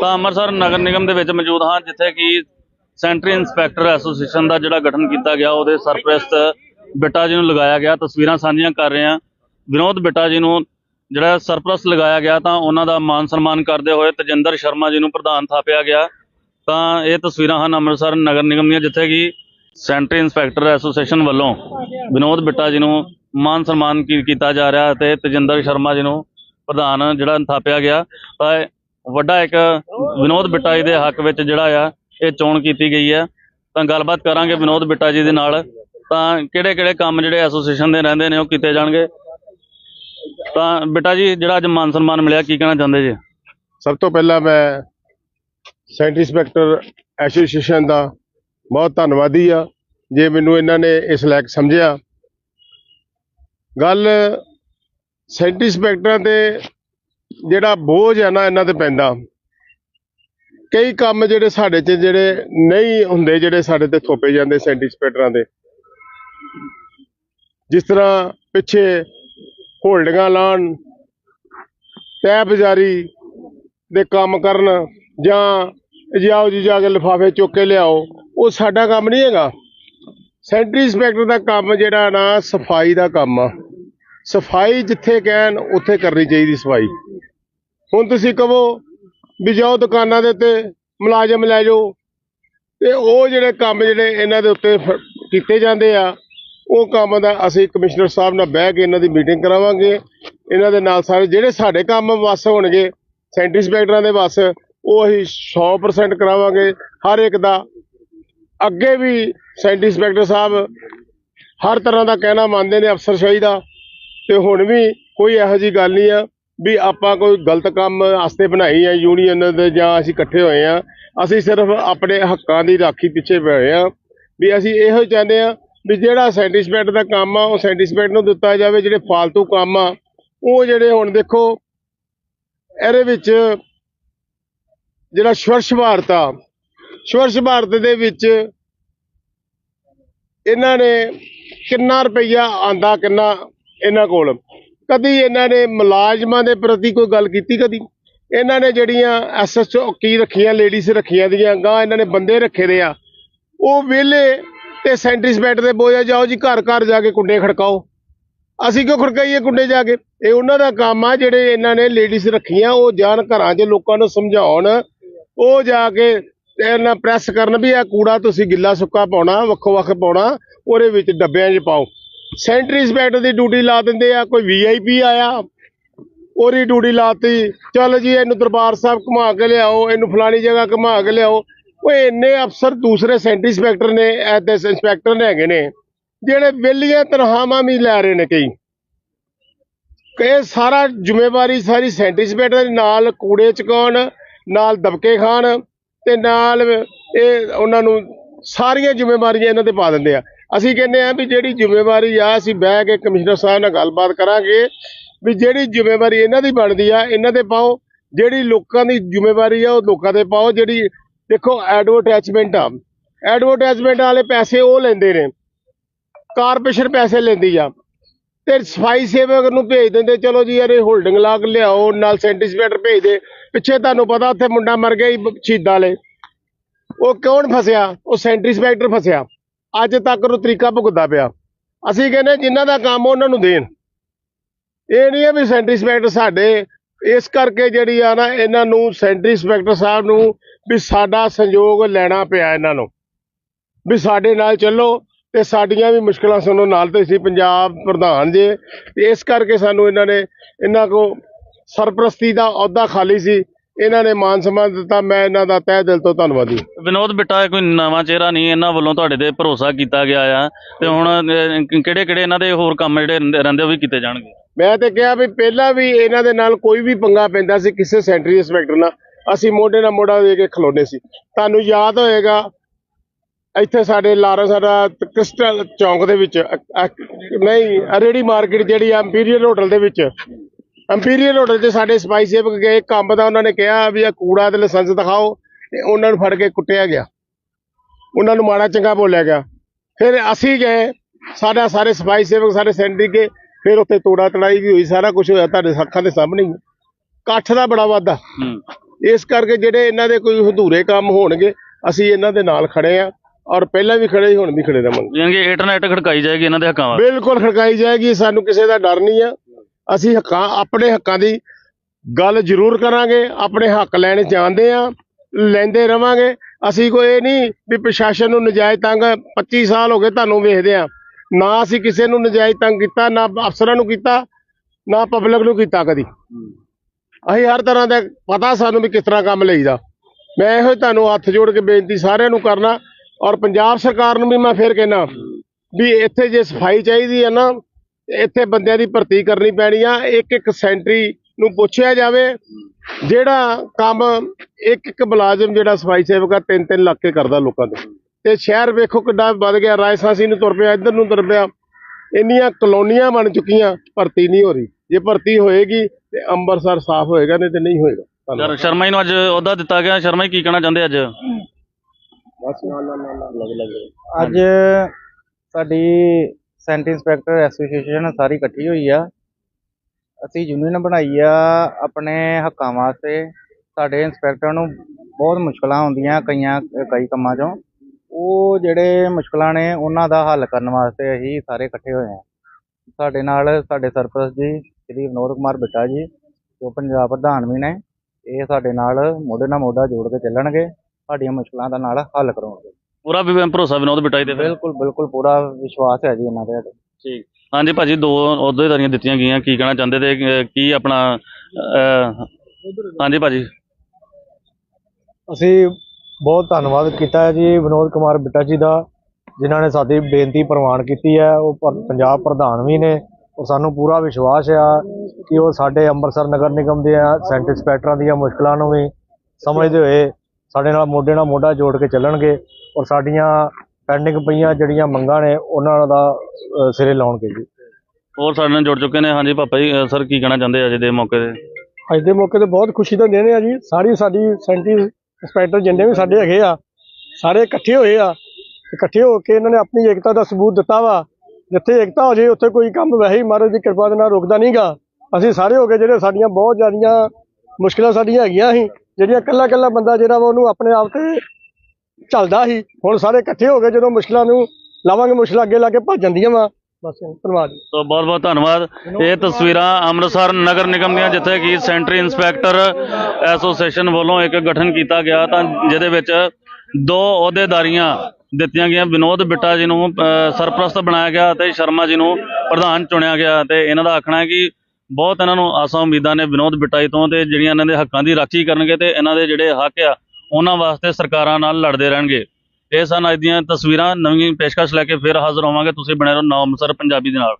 ਤਾਂ ਅੰਮ੍ਰਿਤਸਰ ਨਗਰ ਨਿਗਮ ਦੇ ਵਿੱਚ ਮੌਜੂਦ ਹਾਂ, ਜਿੱਥੇ ਕਿ ਸੈਂਟਰੀ ਇੰਸਪੈਕਟਰ ਐਸੋਸੀਏਸ਼ਨ ਦਾ ਜਿਹੜਾ ਗਠਨ ਕੀਤਾ ਗਿਆ, ਉਹਦੇ ਸਰਪ੍ਰਸਤ ਬਿੱਟਾ ਜੀ ਨੂੰ ਲਗਾਇਆ ਗਿਆ। ਤਸਵੀਰਾਂ ਸਾਂਝੀਆਂ ਕਰ ਰਹੇ ਹਾਂ। ਵਿਨੋਦ ਬਿੱਟਾ ਜੀ ਨੂੰ ਜਿਹੜਾ ਸਰਪ੍ਰਸਤ ਲਗਾਇਆ ਗਿਆ, ਤਾਂ ਉਹਨਾਂ ਦਾ ਮਾਨ ਸਨਮਾਨ ਕਰਦੇ ਹੋਏ ਤਜਿੰਦਰ ਸ਼ਰਮਾ ਜੀ ਨੂੰ ਪ੍ਰਧਾਨ ਥਾਪਿਆ ਗਿਆ। ਤਾਂ ਇਹ ਤਸਵੀਰਾਂ ਹਨ ਅੰਮ੍ਰਿਤਸਰ ਨਗਰ ਨਿਗਮ ਦੀਆਂ, ਜਿੱਥੇ ਕਿ ਸੈਂਟਰੀ ਇੰਸਪੈਕਟਰ ਐਸੋਸੀਏਸ਼ਨ ਵੱਲੋਂ ਵਿਨੋਦ ਬਿੱਟਾ ਜੀ ਨੂੰ ਮਾਨ ਸਨਮਾਨ ਕੀ- ਕੀਤਾ ਜਾ ਰਿਹਾ ਤੇ ਤਜਿੰਦਰ ਸ਼ਰਮਾ ਜੀ ਨੂੰ ਪ੍ਰਧਾਨ ਜਿਹੜਾ ਥਾਪਿਆ ਗਿਆ। ਤਾਂ ਵੱਡਾ ਇੱਕ ਵਿਨੋਦ ਬਿੱਟਾ ਜੀ ਦੇ ਹੱਕ ਵਿੱਚ ਜਿਹੜਾ ਆ, ਇਹ ਚੋਣ ਕੀਤੀ ਗਈ ਹੈ ਤਾਂ ਗੱਲਬਾਤ ਕਰਾਂਗੇ ਵਿਨੋਦ ਬਿੱਟਾ ਜੀ ਦੇ ਨਾਲ। ਤਾਂ ਕਿਹੜੇ ਕਿਹੜੇ ਕੰਮ ਜਿਹੜੇ ਐਸੋਸੀਏਸ਼ਨ ਦੇ ਰਹਿੰਦੇ ਨੇ, ਉਹ ਕੀਤੇ ਜਾਣਗੇ? ਤਾਂ ਬਿੱਟਾ ਜੀ, ਜਿਹੜਾ ਅੱਜ ਮਾਨ ਸਨਮਾਨ ਮਿਲਿਆ, ਕੀ ਕਹਿਣਾ ਚਾਹੁੰਦੇ ਜੀ? ਸਭ ਤੋਂ ਪਹਿਲਾਂ ਮੈਂ ਸੈਂਟਰ ਇੰਸਪੈਕਟਰ ਐਸੋਸੀਏਸ਼ਨ ਦਾ ਬਹੁਤ ਧੰਨਵਾਦੀ ਆ, ਜੇ ਮੈਨੂੰ ਇਹਨਾਂ ਨੇ ਇਸ ਲਾਇਕ ਸਮਝਿਆ। ਗੱਲ ਸੈਂਟਰ ਇੰਸਪੈਕਟਰਾਂ ਤੇ ਜਿਹੜਾ ਬੋਝ ਹੈ ਨਾ, ਇਹਨਾਂ ਤੇ ਪੈਂਦਾ। ਕਈ ਕੰਮ ਜਿਹੜੇ ਸਾਡੇ 'ਚ ਜਿਹੜੇ ਨਹੀਂ ਹੁੰਦੇ, ਜਿਹੜੇ ਸਾਡੇ ਤੇ ਥੋਪੇ ਜਾਂਦੇ ਸੈਂਟਰ ਇੰਸਪੈਕਟਰਾਂ ਦੇ। ਜਿਸ ਤਰ੍ਹਾਂ ਪਿੱਛੇ ਹੋਲਡਿੰਗਾਂ ਲਾਉਣ ਤੈਅ ਬਜ਼ਾਰੀ ਦੇ ਕੰਮ ਕਰਨ, ਜਾਂ ਜਾਓ ਜੀ ਜਾ ਕੇ ਲਿਫਾਫੇ ਚੁੱਕ ਕੇ ਲਿਆਓ, ਉਹ ਸਾਡਾ ਕੰਮ ਨਹੀਂ ਹੈਗਾ। ਸੈਂਟਰੀ ਇੰਸਪੈਕਟਰ ਦਾ ਕੰਮ ਜਿਹੜਾ ਨਾ ਸਫ਼ਾਈ ਦਾ ਕੰਮ ਆ। ਸਫ਼ਾਈ ਜਿੱਥੇ ਕਹਿਣ, ਉੱਥੇ ਕਰਨੀ ਚਾਹੀਦੀ ਸਫ਼ਾਈ। ਹੁਣ ਤੁਸੀਂ ਕਹੋ ਵੀ ਜਾਓ ਦੁਕਾਨਾਂ ਦੇ ਉੱਤੇ ਮੁਲਾਜ਼ਮ ਲੈ ਜਾਓ। ਤੇ ਉਹ ਜਿਹੜੇ ਕੰਮ ਜਿਹੜੇ ਇਹਨਾਂ ਦੇ ਉੱਤੇ ਫ- ਕੀਤੇ ਜਾਂਦੇ ਆ, ਉਹ ਕੰਮ ਦਾ ਅਸੀਂ ਕਮਿਸ਼ਨਰ ਸਾਹਿਬ ਨਾਲ ਬਹਿ ਕੇ ਇਹਨਾਂ ਦੀ ਮੀਟਿੰਗ ਕਰਾਵਾਂਗੇ। ਇਹਨਾਂ ਦੇ ਨਾਲ ਸਾਰੇ ਜਿਹੜੇ ਸਾਡੇ ਕੰਮ ਵਸ ਹੋਣਗੇ, ਸੈਂਟਰੀ ਇੰਸਪੈਕਟਰਾਂ ਦੇ ਵਸ, ਉਹ ਅਸੀਂ 100% ਕਰਾਵਾਂਗੇ। ਹਰ ਇੱਕ ਦਾ ਅੱਗੇ ਵੀ ਸੈਂਟਰੀ ਇੰਸਪੈਕਟਰ ਸਾਹਿਬ ਹਰ ਤਰ੍ਹਾਂ ਦਾ ਕਹਿਣਾ ਮੰਨਦੇ ਨੇ ਅਫਸਰਸ਼ਾਹੀ ਦਾ। ਤੇ ਹੁਣ ਵੀ ਕੋਈ ਇਹੋ ਜੀ ਗੱਲ ਨਹੀਂ ਆ। ਵੀ ਆਪਾਂ ਕੋਈ ਗਲਤ ਕੰਮ ਵਾਸਤੇ ਬਣਾਈ ਹੈ ਯੂਨੀਅਨ ਦੇ ਜਾਂ ਅਸੀਂ ਇਕੱਠੇ ਹੋਏ ਆ, ਅਸੀਂ ਸਿਰਫ ਆਪਣੇ ਹੱਕਾਂ ਦੀ ਰਾਖੀ ਪਿੱਛੇ ਪਏ ਆ। ਵੀ ਅਸੀਂ ਇਹੋ ਹੀ ਚਾਹੁੰਦੇ ਆ ਵੀ ਜਿਹੜਾ ਸੈਂਟਰੀ ਦਾ ਕੰਮ ਆ, ਉਹ ਸੈਂਟਰੀ ਨੂੰ ਦਿੱਤਾ ਜਾਵੇ, ਜਿਹੜੇ ਫਾਲਤੂ ਕੰਮ ਆ, ਉਹ ਜਿਹੜੇ ਹੁਣ ਦੇਖੋ, ਇਹਦੇ ਵਿੱਚ ਜਿਹੜਾ ਸਵੱਛ ਭਾਰਤ ਆ, ਸਵੱਛ ਭਾਰਤ ਦੇ ਵਿੱਚ ਇਹਨਾਂ ਨੇ ਕਿੰਨਾ ਰੁਪਈਆ ਆਂਦਾ, ਕਿੰਨਾ ਇਹਨਾਂ ਕੋਲ? ਕਦੀ ਇਹਨਾਂ ਨੇ ਮੁਲਾਜ਼ਮਾਂ ਦੇ ਪ੍ਰਤੀ ਕੋਈ ਗੱਲ ਕੀਤੀ ਕਦੀ? ਇਹਨਾਂ ਨੇ ਜਿਹੜੀਆਂ ਐਸਐਸਓ ਕੀ ਰੱਖੀਆਂ ਲੇਡੀਜ਼ ਰੱਖੀਆਂ ਦੀਆਂ ਗਾਂ ਇਹਨਾਂ ਨੇ ਬੰਦੇ ਰੱਖੇ ਦੇ ਆ। ਉਹ ਵਿਹਲੇ ਤੇ ਸੈਂਟਰੀ ਇੰਸਪੈਕਟਰ ਦੇ ਬੋਇਆ, ਜਾਓ ਜੀ ਘਰ ਘਰ ਜਾ ਕੇ ਕੁੰਡੇ ਖੜਕਾਓ। ਅਸੀਂ ਕਿਉਂ ਖੜਕਾਈਏ ਕੁੰਡੇ ਜਾ ਕੇ? ਇਹ ਉਹਨਾਂ ਦਾ ਕੰਮ ਆ, ਜਿਹੜੇ ਇਹਨਾਂ ਨੇ ਲੇਡੀਜ਼ ਰੱਖੀਆਂ, ਉਹ ਜਾਣ ਘਰਾਂ 'ਚ ਲੋਕਾਂ ਨੂੰ ਸਮਝਾਉਣ। ਉਹ ਜਾ ਕੇ ਇਹਨਾਂ ਪ੍ਰੈਸ ਕਰਨ ਵੀ ਇਹ ਕੂੜਾ ਤੁਸੀਂ ਗਿੱਲਾ ਸੁੱਕਾ ਪਾਉਣਾ ਵੱਖੋ ਵੱਖ ਪਾਉਣਾ, ਉਹਦੇ ਵਿੱਚ ਡੱਬਿਆਂ 'ਚ ਪਾਓ। ਸੈਂਟਰੀ ਇੰਸਪੈਕਟਰ ਦੀ ਡਿਊਟੀ ਲਾ ਦਿੰਦੇ ਆ, ਕੋਈ ਵੀਆਈਪੀ ਆਇਆ, ਉਹਦੀ ਡਿਊਟੀ ਲਾਤੀ ਚੱਲ ਜੀ, ਇਹਨੂੰ ਦਰਬਾਰ ਸਾਹਿਬ ਘੁਮਾ ਕੇ ਲਿਆਓ, ਇਹਨੂੰ ਫਲਾਣੀ ਜਗ੍ਹਾ ਘੁਮਾ ਕੇ ਲਿਆਓ। ਓਏ ਇੰਨੇ ਅਫਸਰ ਦੂਸਰੇ ਸੈਂਟਰੀ ਇੰਸਪੈਕਟਰ ਨੇ ਐਦੇ ਇੰਸਪੈਕਟਰ ਨੇ ਹੈਗੇ ਨੇ, ਜਿਹੜੇ ਵਿਹਲੀਆਂ ਤਨਖਾਹਾਂ ਵੀ ਲੈ ਰਹੇ ਨੇ ਕਈ। ਇਹ ਸਾਰਾ ਜ਼ਿੰਮੇਵਾਰੀ ਸਾਰੀ ਸੈਂਟਰੀ ਇੰਸਪੈਕਟਰ ਦੇ, ਨਾਲ ਕੂੜੇ ਚੁਕਾਉਣ, ਨਾਲ ਦਬਕੇ ਖਾਣ ਤੇ ਨਾਲ ਇਹ ਉਹਨਾਂ ਨੂੰ ਸਾਰੀਆਂ ਜ਼ਿੰਮੇਵਾਰੀਆਂ ਇਹਨਾਂ ਤੇ ਪਾ ਦਿੰਦੇ ਆ। ਅਸੀਂ ਕਹਿੰਦੇ ਆ ਵੀ ਜਿਹੜੀ ਜ਼ਿੰਮੇਵਾਰੀ ਆ, ਅਸੀਂ ਬਹਿ ਕੇ ਕਮਿਸ਼ਨਰ ਸਾਹਿਬ ਨਾਲ ਗੱਲਬਾਤ ਕਰਾਂਗੇ ਵੀ ਜਿਹੜੀ ਜ਼ਿੰਮੇਵਾਰੀ ਇਹਨਾਂ ਦੀ ਬਣਦੀ ਆ, ਇਹਨਾਂ ਤੇ ਪਾਓ। ਜਿਹੜੀ ਲੋਕਾਂ ਦੀ ਜ਼ਿੰਮੇਵਾਰੀ ਆ, ਉਹ ਲੋਕਾਂ ਤੇ ਪਾਓ। ਜਿਹੜੀ ਦੇਖੋ ਐਡਵਰਟਾਈਜ਼ਮੈਂਟ ਆ। ਐਡਵਰਟਾਈਜ਼ਮੈਂਟ ਵਾਲੇ ਪੈਸੇ ਉਹ ਲੈਂਦੇ ਨੇ। ਕਾਰਪੋਰੇਸ਼ਨ ਪੈਸੇ ਲੈਂਦੀ ਆ। ਤੇ ਸਫ਼ਾਈ ਸੇਵਕ ਨੂੰ ਭੇਜ ਦਿੰਦੇ, ਚਲੋ ਜੀ, ਯਾਰ ਇਹ ਹੋਲਡਿੰਗ ਲਾ ਕੇ ਲਿਆਓ, ਨਾਲ ਸੈਂਟਰੀ ਇੰਸਪੈਕਟਰ ਭੇਜ ਦੇ। ਪਿੱਛੇ ਤੁਹਾਨੂੰ ਪਤਾ, ਉੱਥੇ ਮੁੰਡਾ ਮਰ ਗਿਆ ਸੀ ਸ਼ਹੀਦਾਂ ਵਾਲੇ। ਉਹ ਕੌਣ ਫਸਿਆ? ਉਹ ਸੈਂਟਰੀ ਫਸਿਆ। ਅੱਜ ਤੱਕ ਉਹ ਤਰੀਕਾ ਭੁਗਤਦਾ ਪਿਆ। ਅਸੀਂ ਕਹਿੰਦੇ ਜਿਨ੍ਹਾਂ ਦਾ ਕੰਮ ਉਹਨਾਂ ਨੂੰ ਦੇਣ। ਇਹ ਨਹੀਂ ਹੈ ਵੀ ਸੈਂਟਰੀ ਇੰਸਪੈਕਟਰ ਸਾਡੇ, ਇਸ ਕਰਕੇ ਜਿਹੜੀ ਆ ਨਾ ਇਹਨਾਂ ਨੂੰ ਸੈਂਟਰੀ ਇੰਸਪੈਕਟਰ ਸਾਹਿਬ ਨੂੰ ਵੀ ਸਾਡਾ ਸੰਯੋਗ ਲੈਣਾ ਪਿਆ ਇਹਨਾਂ ਨੂੰ। ਵੀ ਸਾਡੇ ਨਾਲ ਚੱਲੋ ਤੇ ਸਾਡੀਆਂ ਵੀ ਮੁਸ਼ਕਲਾਂ ਸੁਣੋ, ਨਾਲ ਤੇ ਸੀ ਪੰਜਾਬ ਪ੍ਰਧਾਨ ਜੇ। ਇਸ ਕਰਕੇ ਸਾਨੂੰ ਇਹਨਾਂ ਨੇ, ਇਹਨਾਂ ਕੋ ਸਰਪ੍ਰਸਤੀ ਦਾ ਅਹੁਦਾ ਖਾਲੀ ਸੀ। ਇਹਨਾਂ ਨੇ ਮਾਨ ਸਨਮਾਨ ਦਿੱਤਾ ਮੈਂ ਇਹਨਾਂ ਦਾ ਤਹਿ ਦਿਲ ਤੋਂ ਧੰਨਵਾਦੀ। ਵਿਨੋਦ ਬਿੱਟਾ ਕੋਈ ਨਵਾਂ ਚਿਹਰਾ ਨਹੀਂ ਇਹਨਾਂ ਵੱਲੋਂ ਤੁਹਾਡੇ ਤੇ ਭਰੋਸਾ ਕੀਤਾ ਗਿਆ ਆ। ਤੇ ਹੁਣ ਕਿਹੜੇ ਕਿਹੜੇ ਇਹਨਾਂ ਦੇ ਹੋਰ ਕੰਮ ਜਿਹੜੇ ਰਹਿੰਦੇ- ਉਹ ਵੀ ਕੀਤੇ ਜਾਣਗੇ? ਮੈਂ ਤੇ ਕਿਹਾ ਵੀ ਪਹਿਲਾਂ ਵੀ ਇਹਨਾਂ ਦੇ ਨਾਲ ਕੋਈ ਵੀ ਪੰਗਾ ਪੈਂਦਾ ਸੀ ਕਿਸੇ ਸੈਂਟਰੀ ਇੰਸਪੈਕਟਰ ਨਾਲ ਅਸੀਂ ਮੋਢੇ ਨਾਲ ਮੋਢਾ ਦੇ ਕੇ ਖਲੋਨੇ ਸੀ। ਤੁਹਾਨੂੰ ਯਾਦ ਹੋਏਗਾ ਇੱਥੇ ਸਾਡੇ ਲਾਰਾ ਸਾਡਾ ਕ੍ਰਿਸਟਲ ਚੌਂਕ ਦੇ ਵਿੱਚ ਨਹੀਂ ਰੇੜੀ ਮਾਰਕੀਟ ਜਿਹੜੀ ਆ ਇੰਪੀਰੀਅਲ ਹੋਟਲ ਦੇ ਵਿੱਚ ਇੰਪੀਰੀਅਲ ਹੋਟਲ 'ਚ ਸਾਡੇ ਸਪਾਈ ਸੇਵਕ ਗਏ ਕੰਮ ਦਾ ਉਹਨਾਂ ਨੇ ਕਿਹਾ ਵੀ ਇਹ ਕੂੜਾ ਤੇ ਲਾਇਸੈਂਸ ਦਿਖਾਓ ਤੇ ਉਹਨਾਂ ਨੂੰ ਫੜ ਕੇ ਕੁੱਟਿਆ ਗਿਆ। ਉਹਨਾਂ ਨੂੰ ਮਾੜਾ ਚੰਗਾ ਬੋਲਿਆ ਗਿਆ। ਫਿਰ ਅਸੀਂ ਗਏ ਸਾਡਾ ਸਾਰੇ ਸਫ਼ਾਈ ਸੇਵਕ ਸਾਰੇ ਸੈਂਟਰੀ ਗਏ ਫਿਰ ਉੱਥੇ ਤੋੜਾ ਤੜਾਈ ਵੀ ਹੋਈ ਸਾਰਾ ਕੁਝ ਹੋਇਆ ਤੁਹਾਡੇ ਅੱਖਾਂ ਦੇ ਸਾਹਮਣੇ ਹੀ। ਇਕੱਠ ਦਾ ਬੜਾ ਵਾਧਾ। ਇਸ ਕਰਕੇ ਜਿਹੜੇ ਇਹਨਾਂ ਦੇ ਕੋਈ ਹਦੂਰੇ ਕੰਮ ਹੋਣਗੇ ਅਸੀਂ ਇਹਨਾਂ ਦੇ ਨਾਲ ਖੜੇ ਆ ਔਰ ਪਹਿਲਾਂ ਵੀ ਖੜੇ ਹੁਣ ਵੀ ਖੜੇ ਰਵਾਂਗੇ ਯਾਨੀ ਕਿ ਇੰਟਰਨੈਟ ਖੜਕਾਈ ਜਾਏਗੀ ਇਹਨਾਂ ਦੇ ਹੱਕਾਂ ਵਾਸਤੇ ਬਿਲਕੁਲ ਖੜਕਾਈ ਜਾਏਗੀ ਸਾਨੂੰ ਕਿਸੇ ਦਾ ਡਰ ਨਹੀਂ ਆ। ਅਸੀਂ ਹੱਕਾਂ, ਆਪਣੇ ਹੱਕਾਂ ਦੀ ਗੱਲ ਜ਼ਰੂਰ ਕਰਾਂਗੇ, ਆਪਣੇ ਹੱਕ ਲੈਣ ਜਾਣਦੇ ਆ ਲੈਂਦੇ ਰਵਾਂਗੇ। ਅਸੀਂ ਕੋਈ ਇਹ ਨਹੀਂ ਵੀ ਪ੍ਰਸ਼ਾਸਨ ਨੂੰ ਨਜਾਇਜ਼ ਤੰਗ 25 ਸਾਲ ਹੋ ਗਏ ਤੁਹਾਨੂੰ ਵੇਖਦੇ ਆ ਨਾ ਅਸੀਂ ਕਿਸੇ ਨੂੰ ਨਜਾਇਜ਼ ਤੰਗ ਕੀਤਾ, ਨਾ ਅਫਸਰਾਂ ਨੂੰ ਕੀਤਾ, ਨਾ ਪਬਲਿਕ ਨੂੰ ਕੀਤਾ ਕਦੀ। ਅਸੀਂ ਹਰ ਤਰ੍ਹਾਂ ਦਾ ਪਤਾ ਸਾਨੂੰ ਵੀ ਕਿਸ ਤਰ੍ਹਾਂ ਕੰਮ ਲਈਦਾ। ਮੈਂ ਇਹੋ ਹੀ ਤੁਹਾਨੂੰ ਹੱਥ ਜੋੜ ਕੇ ਬੇਨਤੀ ਸਾਰਿਆਂ ਨੂੰ ਕਰਨਾ, ਔਰ ਪੰਜਾਬ ਸਰਕਾਰ ਨੂੰ ਵੀ ਮੈਂ ਫੇਰ ਕਹਿਣਾ ਵੀ ਇੱਥੇ ਜੇ ਸਫ਼ਾਈ ਚਾਹੀਦੀ ਹੈ ਨਾ ਇੱਥੇ ਬੰਦਿਆਂ ਦੀ ਭਰਤੀ ਕਰਨੀ ਪੈਣੀ ਆ। ਇੱਕ ਇੱਕ ਸੈਂਟਰੀ ਨੂੰ ਪੁੱਛਿਆ ਜਾਵੇ ਜਿਹੜਾ ਕੰਮ ਇੱਕ ਇੱਕ ਮੁਲਾਜ਼ਮ ਜਿਹੜਾ ਸਫ਼ਾਈ ਸੇਵਕ ਆ ਤਿੰਨ ਤਿੰਨ ਲੱਖ ਕੇ ਕਰਦਾ ਲੋਕਾਂ ਦੇ ਤੇ ਸ਼ਹਿਰ ਵੇਖੋ ਕਿੱਡਾ ਵੱਧ ਗਿਆ ਰਾਜਸਾਂਸੀ ਨੂੰ ਤੁਰ ਪਿਆ ਇੱਧਰ ਨੂੰ ਤੁਰ ਪਿਆ। ਇੰਨੀਆਂ ਕਲੋਨੀਆਂ ਬਣ ਚੁੱਕੀਆਂ ਭਰਤੀ ਨਹੀਂ ਹੋ ਰਹੀ। ਜੇ ਭਰਤੀ ਹੋਏਗੀ ਤੇ ਅੰਮ੍ਰਿਤਸਰ ਸਾਫ਼ ਹੋਏਗਾ ਨਹੀਂ ਤੇ ਨਹੀਂ ਹੋਏਗਾ। ਯਾਰ ਸ਼ਰਮਾ ਜੀ ਨੂੰ ਅੱਜ ਅਹੁਦਾ ਦਿੱਤਾ ਗਿਆ। ਸ਼ਰਮਾ ਜੀ ਕੀ ਕਹਿਣਾ ਚਾਹੁੰਦੇ ਅੱਜ? ਅੱਜ ਸਾਡੀ ਸੈਂਟਰ ਇੰਸਪੈਕਟਰ ਐਸੋਸੀਏਸ਼ਨ ਸਾਰੀ ਇਕੱਠੀ ਹੋਈ ਆ। ਅਸੀਂ ਯੂਨੀਅਨ ਬਣਾਈ ਆ ਆਪਣੇ ਹੱਕਾਂ ਵਾਸਤੇ। ਸਾਡੇ ਇੰਸਪੈਕਟਰ ਨੂੰ ਬਹੁਤ ਮੁਸ਼ਕਲਾਂ ਆਉਂਦੀਆਂ ਕਈਆਂ, ਕਈ ਕੰਮਾਂ 'ਚੋਂ। ਉਹ ਜਿਹੜੇ ਮੁਸ਼ਕਲਾਂ ਨੇ, ਉਹਨਾਂ ਦਾ ਹੱਲ ਕਰਨ ਵਾਸਤੇ ਅਸੀਂ ਸਾਰੇ ਇਕੱਠੇ ਹੋਏ ਆ। ਸਾਡੇ ਨਾਲ ਸਾਡੇ ਸਰਪ੍ਰਸਤ ਜੀ, ਸ਼੍ਰੀ ਵਿਨੋਦ ਕੁਮਾਰ ਬਿੱਟਾ ਜੀ, ਜੋ ਪੰਜਾਬ ਪ੍ਰਧਾਨ ਵੀ ਨੇ, ਇਹ ਸਾਡੇ ਨਾਲ ਮੋਢੇ ਨਾਲ ਮੋਢਾ ਜੋੜ ਕੇ ਚੱਲਣਗੇ। ਸਾਡੀਆਂ ਮੁਸ਼ਕਲਾਂ ਦਾ ਨਾਲ ਹੱਲ ਕਰਾਉਣਗੇ। ਪੂਰਾ ਵੀ ਭਰੋਸਾ ਵਿਨੋਦ ਬਿਟਾਈ ਤੇ ਫਿਰ। ਬਿਲਕੁਲ ਬਿਲਕੁਲ ਪੂਰਾ ਵਿਸ਼ਵਾਸ ਹੈ ਜੀ ਇਹਨਾਂ ਤੇ ਸਾਡੇ। ਠੀਕ। ਹਾਂਜੀ ਭਾਜੀ ਦੋ ਅਹੁਦੇਦਾਰੀਆਂ ਦਿੱਤੀਆਂ ਗਈਆਂ ਕੀ ਕਹਿਣਾ ਚਾਹੁੰਦੇ ਤੇ ਅਹ, ਕੀ ਆਪਣਾ ਅਹ, ਹਾਂਜੀ ਭਾਜੀ। ਅਸੀਂ ਬਹੁਤ ਧੰਨਵਾਦ ਕੀਤਾ ਹੈ ਜੀ ਵਿਨੋਦ ਕੁਮਾਰ ਬਿੱਟਾ ਜੀ ਦਾ ਜਿਨ੍ਹਾਂ ਨੇ ਸਾਡੀ ਬੇਨਤੀ ਪ੍ਰਵਾਨ ਕੀਤੀ ਹੈ। ਉਹ ਪਰ- ਪੰਜਾਬ ਪ੍ਰਧਾਨ ਵੀ ਨੇ ਔਰ ਸਾਨੂੰ ਪੂਰਾ ਵਿਸ਼ਵਾਸ ਆ ਕਿ ਉਹ ਸਾਡੇ ਅੰਮ੍ਰਿਤਸਰ ਨਗਰ ਨਿਗਮ ਦੇ ਸੈਂਟਰ ਇੰਸਪੈਕਟਰਾਂ ਦੀਆਂ ਮੁਸ਼ਕਲਾਂ ਨੂੰ ਵੀ ਸਮਝਦੇ ਹੋਏ ਸਾਡੇ ਨਾਲ ਮੋਢੇ ਨਾਲ ਮੋਢਾ ਜੋੜ ਕੇ ਚੱਲਣਗੇ ਔਰ ਸਾਡੀਆਂ ਪੈਂਡਿੰਗ ਪਈਆਂ ਜਿਹੜੀਆਂ ਮੰਗਾਂ ਨੇ ਉਹਨਾਂ ਦਾ ਸਿਰੇ ਲਾਉਣਗੇ ਜੀ। ਹੋਰ ਸਾਡੇ ਨਾਲ ਜੁੜ ਚੁੱਕੇ ਨੇ। ਹਾਂਜੀ ਪਾਪਾ ਜੀ ਸਰ ਕੀ ਕਹਿਣਾ ਚਾਹੁੰਦੇ ਅੱਜ ਦੇ ਮੌਕੇ ਤੇ ਅੱਜ ਦੇ ਮੌਕੇ ਤੇ ਬਹੁਤ ਖੁਸ਼ੀ ਦਾ ਦਿਨ ਹੈ ਜੀ। ਸਾਰੀ ਸਾਡੀ ਸੈਂਟਰ ਇੰਸਪੈਕਟਰ ਜਿੰਨੇ ਵੀ ਸਾਡੇ ਹੈਗੇ ਆ ਸਾਰੇ ਇਕੱਠੇ ਹੋਏ ਆ। ਇਕੱਠੇ ਹੋ ਕੇ ਇਹਨਾਂ ਨੇ ਆਪਣੀ ਏਕਤਾ ਦਾ ਸਬੂਤ ਦਿੱਤਾ ਵਾ। ਜਿੱਥੇ ਏਕਤਾ ਹੋ ਜੇ ਉੱਥੇ ਕੋਈ ਕੰਮ ਵੈਸੇ ਹੀ ਮਹਾਰਾਜ ਦੀ ਕਿਰਪਾ ਦੇ ਨਾਲ ਰੁਕਦਾ ਨਹੀਂਗਾ ਅਸੀਂ ਸਾਰੇ ਹੋ ਗਏ ਜਿਹੜੇ ਸਾਡੀਆਂ ਬਹੁਤ ਜ਼ਿਆਦੀਆਂ ਮੁਸ਼ਕਲਾਂ ਸਾਡੀਆਂ ਹੈਗੀਆਂ ਸੀ। ਜਿਹੜੀਆਂ ਕੱਲਾ ਕੱਲਾ ਬੰਦਾ ਜਿਹੜਾ ਵਾ ਉਹਨੂੰ ਆਪਣੇ ਆਪ ਤੇ ਚੱਲਦਾ ਸੀ ਹੁਣ ਸਾਰੇ ਇਕੱਠੇ ਹੋ ਗਏ ਜਦੋਂ ਮੁਸ਼ਕਲਾਂ ਨੂੰ ਲਾਵਾਂਗੇ ਮੁਸ਼ਕਲਾਂ ਅੱਗੇ ਲਾ ਕੇ ਭੱਜ ਜਾਂਦੀਆਂ ਵਾ। ਬਸ ਧੰਨਵਾਦ ਸੋ ਬਹੁਤ ਬਹੁਤ ਧੰਨਵਾਦ। ਇਹ ਤਸਵੀਰਾਂ ਅੰਮ੍ਰਿਤਸਰ ਨਗਰ ਨਿਗਮ ਦੀਆਂ ਜਿੱਥੇ ਕਿ ਸੈਂਟਰੀ ਇੰਸਪੈਕਟਰ ਐਸੋਸੀਏਸ਼ਨ ਵੱਲੋਂ ਇੱਕ ਗਠਨ ਕੀਤਾ ਗਿਆ ਤਾਂ ਜਿਹਦੇ ਵਿੱਚ ਦੋ ਅਹੁਦੇਦਾਰੀਆਂ ਦਿੱਤੀਆਂ ਗਈਆਂ। ਵਿਨੋਦ ਬਿੱਟਾ ਜੀ ਨੂੰ ਸਰਪ੍ਰਸਤ ਬਣਾਇਆ ਗਿਆ ਤੇ ਸ਼ਰਮਾ ਜੀ ਨੂੰ ਪ੍ਰਧਾਨ ਚੁਣਿਆ ਗਿਆ। ਤੇ ਇਹਨਾਂ ਦਾ ਆਖਣਾ ਹੈ ਕਿ ਬਹੁਤ ਇਹਨਾਂ ਨੂੰ ਆਸਾਂ ਉਮੀਦਾਂ ਨੇ, ਵਿਨੋਦ ਬਿਟਾਈ ਤੋਂ ਤੇ ਜਿਹੜੀਆਂ ਇਹਨਾਂ ਦੇ ਹੱਕਾਂ ਦੀ ਰਾਖੀ ਕਰਨਗੇ ਤੇ ਇਹਨਾਂ ਦੇ ਜਿਹੜੇ ਹੱਕ ਆ, ਉਹਨਾਂ ਵਾਸਤੇ ਸਰਕਾਰਾਂ ਨਾਲ ਲੜਦੇ ਰਹਿਣਗੇ। ਇਹ ਸਨ ਅੱਜ ਦੀਆਂ ਤਸਵੀਰਾਂ, ਨਵੀਂ ਪੇਸ਼ਕਸ਼ ਲੈ ਕੇ ਫਿਰ ਹਾਜ਼ਰ ਹੋਵਾਂਗੇ। ਤੁਸੀਂ ਬਣੇ ਰਹੋ ਨੌ ਅੰਮ੍ਰਿਤਸਰ ਪੰਜਾਬੀ ਦੇ ਨਾਲ।